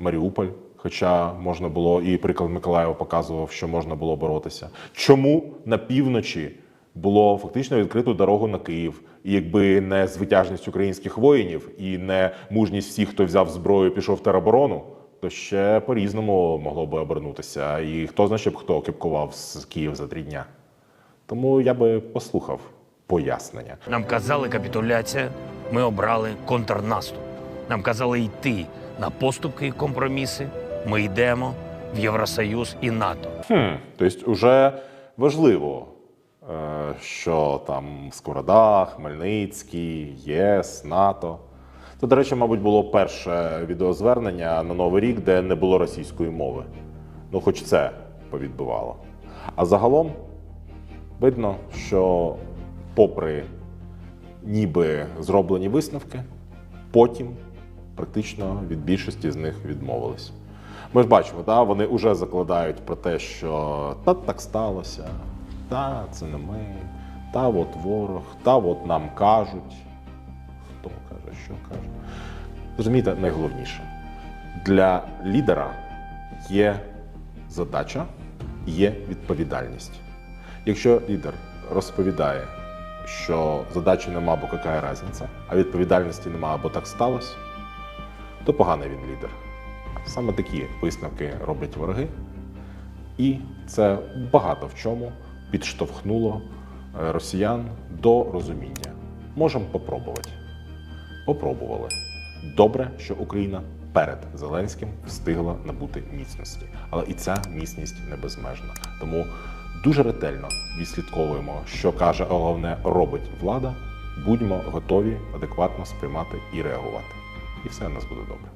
Маріуполь. Хоча можна було, і приклад Миколаєва показував, що можна було боротися. Чому на півночі було фактично відкрито дорогу на Київ? І якби не звитяжність українських воїнів і не мужність всіх, хто взяв зброю, і пішов в тероборону, то ще по-різному могло би обернутися. І хто знає, щоб хто кипкував з Київ за три дня. Тому я би послухав пояснення. Нам казали капітуляція, ми обрали контрнаступ. Нам казали йти на поступки і компроміси. Ми йдемо в Євросоюз і НАТО. Хм, тобто, вже важливо, е, що там Скорода, Хмельницький, ЄС, НАТО. Це, до речі, мабуть, було перше відеозвернення на Новий рік, де не було російської мови. Ну, хоч це повідбивало. А загалом видно, що, попри ніби зроблені висновки, потім практично від більшості з них відмовились. Ми ж бачимо, да, вони вже закладають про те, що та так сталося, та це не ми, та от ворог, та от нам кажуть. Хто каже, що каже. Розумієте, найголовніше для лідера є задача, є відповідальність. Якщо лідер розповідає, що задачі нема, бо яка різниця, а відповідальності нема, бо так сталося, то поганий він лідер. Саме такі висновки роблять вороги, і це багато в чому підштовхнуло е, росіян до розуміння. Можемо попробувати. Попробували. Добре, що Україна перед Зеленським встигла набути міцності, але і ця міцність не безмежна. Тому дуже ретельно відслідковуємо, що каже, головне робить влада. Будьмо готові адекватно сприймати і реагувати. І все у нас буде добре.